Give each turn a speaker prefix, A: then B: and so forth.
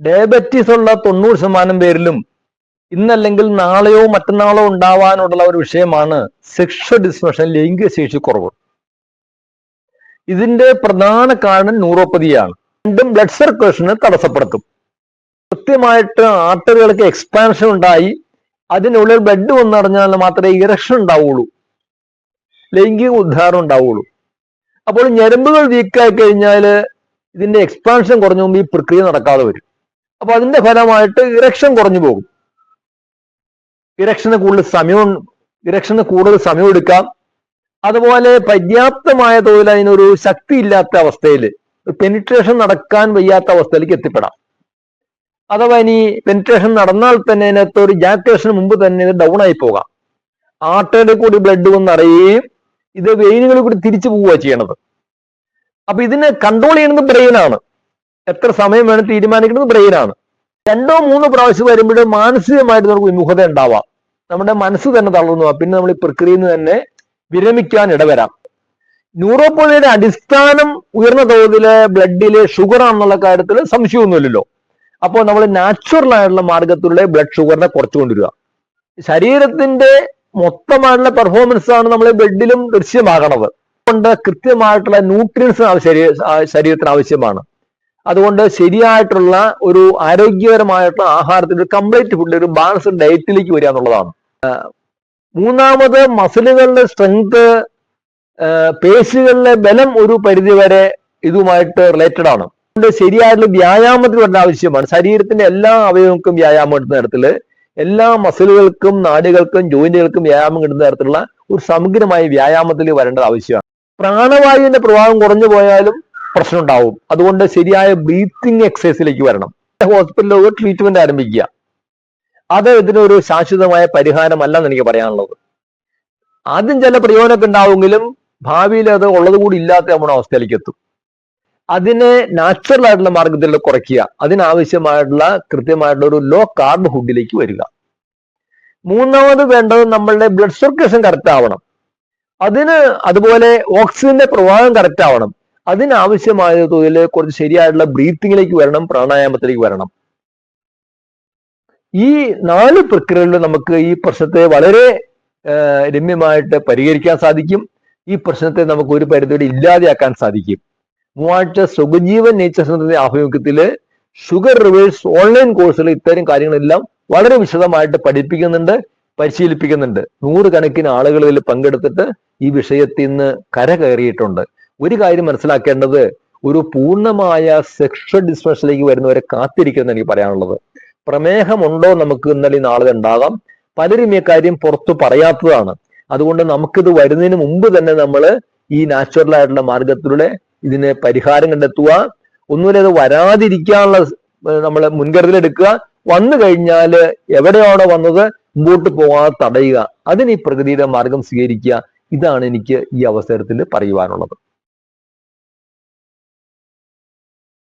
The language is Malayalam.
A: ഡയബറ്റീസ് ഉള്ള തൊണ്ണൂറ് ശതമാനം പേരിലും ഇന്നല്ലെങ്കിൽ നാളെയോ മറ്റന്നാളോ ഉണ്ടാവാനുള്ള ഒരു വിഷയമാണ് സെക്ഷൽ ഡിസ്ഫങ്ഷൻ ലൈംഗിക ശേഷി കുറവ്. ഇതിന്റെ പ്രധാന കാരണം ന്യൂറോപ്പതിയാണ് രണ്ടും ബ്ലഡ് സർക്കുലേഷന് തടസ്സപ്പെടുത്തും. കൃത്യമായിട്ട് ആർട്ടറികൾക്ക് എക്സ്പാൻഷൻ ഉണ്ടായി അതിനുള്ളിൽ ബ്ലഡ് വന്നടഞ്ഞാൽ മാത്രമേ ഇറക്ഷൻ ഉണ്ടാവുള്ളൂ. ലൈംഗിക ഉദ്ധാരണം ഉണ്ടാവുള്ളൂ. അപ്പോൾ ഞരമ്പുകൾ വീക്കായി കഴിഞ്ഞാൽ ഇതിന്റെ എക്സ്പാൻഷൻ കുറഞ്ഞു ഈ പ്രക്രിയ നടക്കാതെ വരും. അപ്പൊ അതിന്റെ ഫലമായിട്ട് ഇറക്ഷൻ കുറഞ്ഞു പോകും. ഇറക്ഷന് കൂടുതൽ സമയം ഇറക്ഷന് കൂടുതൽ സമയം എടുക്കാം. അതുപോലെ പര്യാപ്തമായ തോതിൽ അതിനൊരു ശക്തി ഇല്ലാത്ത അവസ്ഥയിൽ പെനിട്രേഷൻ നടക്കാൻ വയ്യാത്ത അവസ്ഥയിലേക്ക് എത്തിപ്പെടാം. അഥവാ ഇനി പെനിട്രേഷൻ നടന്നാൽ തന്നെ അതിനകത്ത് ഒരു ജാക്ടേഷന് മുമ്പ് തന്നെ ഇത് ഡൗൺ ആയി പോകാം. ആർട്ടറിയിൽ കൂടി ബ്ലഡ് വന്ന് അറിയുകയും ഇത് വെയിനുകളിൽ കൂടി തിരിച്ചു പോവുക ചെയ്യണത്. അപ്പൊ ഇതിനെ കൺട്രോൾ ചെയ്യുന്നത് ബ്രെയിനാണ് എത്ര സമയം വേണം തീരുമാനിക്കുന്നത് ബ്രെയിനാണ്. രണ്ടോ മൂന്നോ പ്രാവശ്യം വരുമ്പോൾ മാനസികമായിട്ട് നമുക്ക് വിമുഖത ഉണ്ടാവാം. നമ്മുടെ മനസ്സ് തന്നെ തളർന്നു പിന്നെ നമ്മൾ ഈ പ്രക്രിയയിൽ നിന്ന് തന്നെ വിരമിക്കാൻ ഇടവരാം. ന്യൂറോപ്പോളിയുടെ അടിസ്ഥാനം ഉയർന്ന തോതിൽ ബ്ലഡിൽ ഷുഗർ ആണെന്നുള്ള കാര്യത്തിൽ സംശയമൊന്നുമില്ലല്ലോ. അപ്പോൾ നമ്മൾ നാച്ചുറൽ ആയിട്ടുള്ള മാർഗത്തിലൂടെ ബ്ലഡ് ഷുഗറിനെ കുറച്ചു കൊണ്ടുവരിക. ശരീരത്തിന്റെ മൊത്തമായിട്ടുള്ള പെർഫോമൻസ് ആണ് നമ്മൾ ബ്ലഡിലും ദൃശ്യമാകണത്. കൊണ്ട് കൃത്യമായിട്ടുള്ള ന്യൂട്രിയൻസ് ശരീരത്തിന് ആവശ്യമാണ്. അതുകൊണ്ട് ശരിയായിട്ടുള്ള ഒരു ആരോഗ്യകരമായിട്ടുള്ള ആഹാരത്തിന്റെ ഒരു കംപ്ലീറ്റ് ഫുഡ് ഒരു ബാലൻസ്ഡ് ഡയറ്റിലേക്ക് വരിക എന്നുള്ളതാണ്. മൂന്നാമത് മസിലുകളുടെ സ്ട്രെങ്ത് പേശികളിലെ ബലം ഒരു പരിധിവരെ ഇതുമായിട്ട് റിലേറ്റഡ് ആണ്. അതുകൊണ്ട് ശരിയായിട്ടുള്ള വ്യായാമത്തിന് വേണ്ട ആവശ്യമാണ്. ശരീരത്തിന്റെ എല്ലാ അവയവങ്ങൾക്കും വ്യായാമം കിട്ടുന്ന തരത്തിൽ എല്ലാ മസിലുകൾക്കും നാടുകൾക്കും ജോയിന്റുകൾക്കും വ്യായാമം കിട്ടുന്ന തരത്തിലുള്ള ഒരു സമഗ്രമായ വ്യായാമത്തിൽ വരേണ്ടത് ആവശ്യമാണ്. പ്രാണവായുവിന്റെ പ്രഭാവം കുറഞ്ഞു പോയാലും പ്രശ്നം ഉണ്ടാവും. അതുകൊണ്ട് ശരിയായ ബ്രീത്തിങ് എക്സസൈസിലേക്ക് വരണം. ഹോസ്പിറ്റലിൽ ഒരു ട്രീറ്റ്മെന്റ് ആരംഭിക്കുക. അത് ഇതിനൊരു ശാശ്വതമായ പരിഹാരമല്ല പരിഹാരമല്ലെന്ന് എനിക്ക് പറയാനുള്ളത്. ആദ്യം ചില പ്രയോജനമൊക്കെ ഉണ്ടാവുമെങ്കിലും ഭാവിയിൽ അത് ഉള്ളത് കൂടി ഇല്ലാത്ത നമ്മുടെ അവസ്ഥയിലേക്ക് എത്തും. അതിനെ നാച്ചുറൽ ആയിട്ടുള്ള മാർഗത്തിൽ കുറയ്ക്കുക. അതിനാവശ്യമായിട്ടുള്ള കൃത്യമായിട്ടുള്ള ഒരു ലോ കാർബ് ഫുഡിലേക്ക് വരിക. മൂന്നാമത് വേണ്ടത് നമ്മളുടെ ബ്ലഡ് സർക്കുലേഷൻ കറക്റ്റ് ആവണം. അതിന് അതുപോലെ ഓക്സിജന്റെ പ്രവാഹം കറക്റ്റ് ആവണം. അതിനാവശ്യമായ തോതിൽ കുറച്ച് ശരിയായിട്ടുള്ള ബ്രീത്തിങ്ങിലേക്ക് വരണം പ്രാണായാമത്തിലേക്ക് വരണം. ഈ നാല് പ്രക്രിയകളിൽ നമുക്ക് ഈ പ്രശ്നത്തെ വളരെ രമ്യമായിട്ട് പരിഹരിക്കാൻ സാധിക്കും. ഈ പ്രശ്നത്തെ നമുക്ക് ഒരു പരിധിവരെ ഇല്ലാതെയാക്കാൻ സാധിക്കും. മൂവാഴ്ച സുഖജീവൻ നേച്ചർ സെന്ററിന്റെ ആഭിമുഖ്യത്തിൽ ഷുഗർ റിവേഴ്സ് ഓൺലൈൻ കോഴ്സുകൾ ഇത്തരം കാര്യങ്ങളെല്ലാം വളരെ വിശദമായിട്ട് പഠിപ്പിക്കുന്നുണ്ട് പരിശീലിപ്പിക്കുന്നുണ്ട്. നൂറുകണക്കിന് ആളുകൾ ഇതിൽ പങ്കെടുത്തിട്ട് ഈ വിഷയത്തിൽ നിന്ന് കര കയറിയിട്ടുണ്ട് ഒരു കാര്യം മനസ്സിലാക്കേണ്ടത് ഒരു പൂർണമായ സെക്ഷൽ ഡിസ്ഫങ്ഷനിലേക്ക് വരുന്നവരെ കാത്തിരിക്കുമെന്ന് എനിക്ക് പറയാനുള്ളത്. പ്രമേഹമുണ്ടോ നമുക്ക് ഇന്നലെ നാളെ ഉണ്ടാകാം. പലരും ഈ കാര്യം പുറത്തു പറയാത്തതാണ്. അതുകൊണ്ട് നമുക്കിത് വരുന്നതിന് മുമ്പ് തന്നെ നമ്മൾ ഈ നാച്ചുറൽ ആയിട്ടുള്ള മാർഗത്തിലൂടെ ഇതിന് പരിഹാരം കണ്ടെത്തുക. ഒന്നുമില്ല ഇത് വരാതിരിക്കാനുള്ള നമ്മൾ മുൻകരുതലെടുക്കുക. വന്നു കഴിഞ്ഞാൽ എവിടെയാണോ വന്നത് മുമ്പോട്ട് പോകാതെ തടയുക. അതിന് ഈ പ്രകൃതിയുടെ മാർഗം സ്വീകരിക്കുക. ഇതാണ് എനിക്ക് ഈ അവസരത്തിൽ പറയുവാനുള്ളത്.